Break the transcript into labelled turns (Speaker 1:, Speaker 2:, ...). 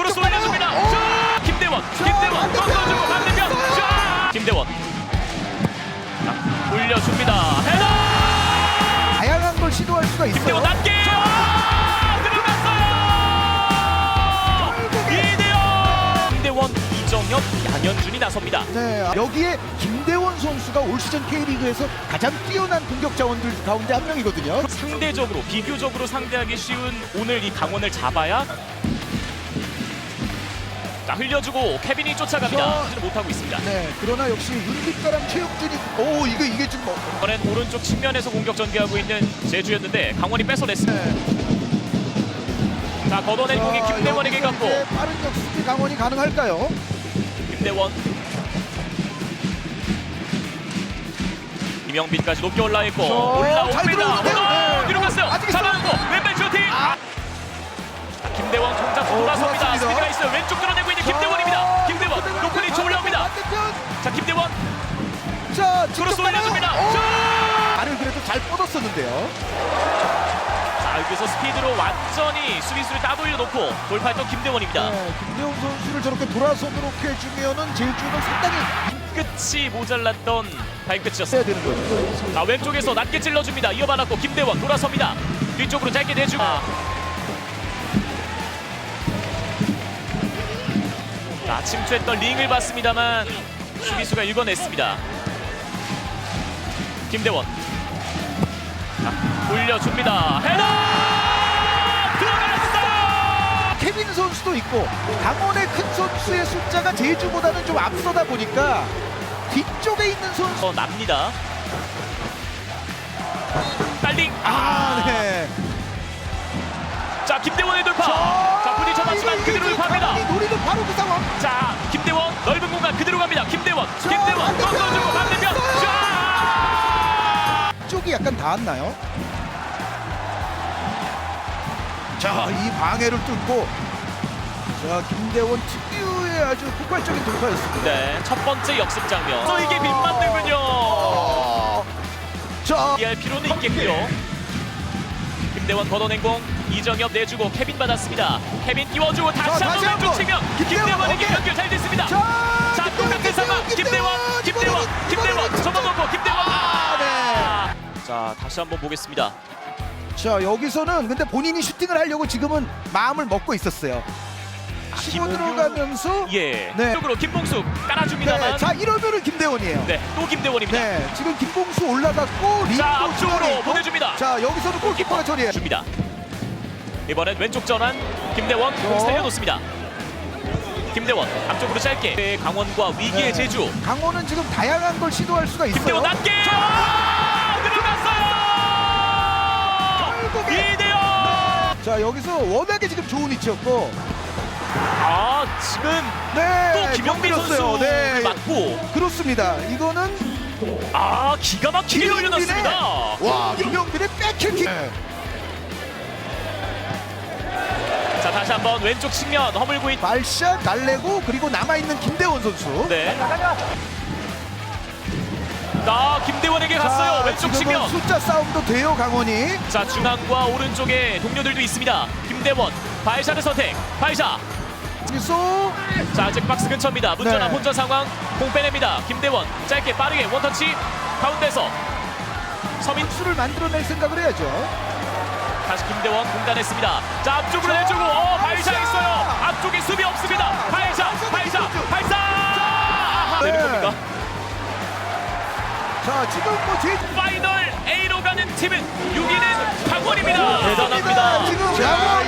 Speaker 1: 올려줍니다.
Speaker 2: 가나요? 어?
Speaker 1: 자, 김대원,
Speaker 2: 자,
Speaker 1: 김대원. 꺾어주고 반대편. 자, 김대원. 자, 올려줍니다. 헤더!
Speaker 2: 다양한 걸 시도할 수가 있어요.
Speaker 1: 김대원 낮게 이정엽, 양현준이 나섭니다.
Speaker 2: 네, 여기에 김대원 선수가 올 시즌 K리그에서 가장 뛰어난 공격 자원들 가운데 한 명이거든요.
Speaker 1: 상대적으로 비교적으로 상대하기 쉬운 오늘 이 강원을 잡아야 자 흘려주고 케빈이 쫓아갑니다.
Speaker 2: 저-
Speaker 1: 하지는 못하고 있습니다.
Speaker 2: 네, 그러나 역시 윤빛가람 최욱준이 오 이거 이게 좀 뭐,
Speaker 1: 이번엔 오른쪽 측면에서 공격 전개하고 있는 제주였는데 강원이 뺏어냈습니다.
Speaker 2: 네.
Speaker 1: 자 걷어낸 공이
Speaker 2: 자,
Speaker 1: 김대원에게
Speaker 2: 여기서
Speaker 1: 갔고
Speaker 2: 이제 빠른 역습이 강원이 가능할까요?
Speaker 1: 김대원 김영빈까지 높게 올라 있고
Speaker 2: 저-
Speaker 1: 올라옵니다.
Speaker 2: 들어오는데요?
Speaker 1: 어,
Speaker 2: 네.
Speaker 1: 뒤로 갔어요.
Speaker 2: 아직
Speaker 1: 왼
Speaker 2: 뻗었었는데요.
Speaker 1: 자 여기서 스피드로 완전히 수비수를 따돌려 놓고 돌파했던 김대원입니다.
Speaker 2: 네, 김대원 선수를 저렇게 돌아서 그렇게 해주면은 제주는 상당히
Speaker 1: 끝이 모자랐던 발끝이었어요.
Speaker 2: 써야 되는 거죠.
Speaker 1: 자 왼쪽에서 낮게 찔러줍니다. 이어받았고 김대원 돌아섭니다. 뒤쪽으로 짧게 내주고. 자 침투했던 링을 봤습니다만 수비수가 읽어냈습니다. 김대원. 자, 올려줍니다. 헤더 들어갔어요.
Speaker 2: 케빈 선수도 있고 강원의 큰 선수의 숫자가 제주보다는 좀 앞서다 보니까 뒤쪽에 있는 선수
Speaker 1: 어, 납니다. 딸링.
Speaker 2: 아, 네.
Speaker 1: 자 김대원의 돌파. 자 부딪혀봤지만
Speaker 2: 이게
Speaker 1: 그대로 돌파합니다.
Speaker 2: 바로 그 상황.
Speaker 1: 자
Speaker 2: 약간 닿았나요? 자, 이 방해를 뚫고 자 김대원 특유의 아주 폭발적인 돌파였습니다.
Speaker 1: 네, 첫 번째 역습 장면. 또 이게 빗맞는군요.
Speaker 2: 어, 자,
Speaker 1: 이해할 필요는 있겠고요. 김대원 걷어낸 공 이정엽 내주고 케빈 받았습니다. 케빈 띄워주고 다시
Speaker 2: 자,
Speaker 1: 한번
Speaker 2: 다시
Speaker 1: 왼쪽
Speaker 2: 김대원,
Speaker 1: 김대원에게. 연결 잘 됐습니다.
Speaker 2: 자,
Speaker 1: 자 똑같은 상황 김대원 김대원 자 다시 한번 보겠습니다.
Speaker 2: 자 여기서는 근데 본인이 슈팅을 하려고 지금은 마음을 먹고 있었어요. 치고
Speaker 1: 김호규.
Speaker 2: 들어가면서
Speaker 1: 예.
Speaker 2: 네.
Speaker 1: 쪽으로 김봉숙
Speaker 2: 네,
Speaker 1: 깔아줍니다만.
Speaker 2: 자 이러면은 김대원이에요.
Speaker 1: 네, 또 김대원입니다.
Speaker 2: 네, 지금 김봉수 올라갔고
Speaker 1: 자 앞쪽으로. 보내줍니다.
Speaker 2: 자 여기서는 골키퍼가 처리해.
Speaker 1: 줍니다. 이번엔 왼쪽 전환 김대원
Speaker 2: 어.
Speaker 1: 공 살려놓습니다. 김대원 앞쪽으로 짧게 네, 강원과 위기의
Speaker 2: 네.
Speaker 1: 제주
Speaker 2: 강호는 지금 다양한 걸 시도할 수가 있어요.
Speaker 1: 김대원 낮게 아,
Speaker 2: 자 여기서 워낙에 지금 좋은 위치였고
Speaker 1: 아 지금
Speaker 2: 네
Speaker 1: 또 김영민
Speaker 2: 건드렸어요.
Speaker 1: 선수
Speaker 2: 네
Speaker 1: 맞고
Speaker 2: 그렇습니다. 이거는
Speaker 1: 아 기가 막히게 올려놨습니다.
Speaker 2: 와 김영민의 백힐킥. 네.
Speaker 1: 자 다시 한번 왼쪽 측면 허물고 있.
Speaker 2: 발샷 날래고 그리고 남아 있는 김대원 선수.
Speaker 1: 네. 아 김대원에게 갔어요
Speaker 2: 자,
Speaker 1: 왼쪽
Speaker 2: 지금은
Speaker 1: 측면.
Speaker 2: 숫자 싸움도 돼요 강원이.
Speaker 1: 자 중앙과 오른쪽에 동료들도 있습니다. 김대원 발샷을 선택. 발샷.
Speaker 2: 여기서
Speaker 1: 자 아직 박스 근처입니다. 문전한
Speaker 2: 네.
Speaker 1: 혼전 상황. 공 빼냅니다. 김대원 짧게 빠르게 원터치 가운데서 서민
Speaker 2: 수를 만들어낼 생각을 해야죠.
Speaker 1: 다시 김대원 공단했습니다. 자 앞쪽으로
Speaker 2: 자,
Speaker 1: 내주고 어 발샷! 있어요. 앞쪽에 수비 없습니다.
Speaker 2: 이거
Speaker 1: 자
Speaker 2: 지금 뭐지?
Speaker 1: 파이널
Speaker 2: A로
Speaker 1: 가는 팀은
Speaker 2: 6위는
Speaker 1: 강원입니다. 대단합니다. 지금 자,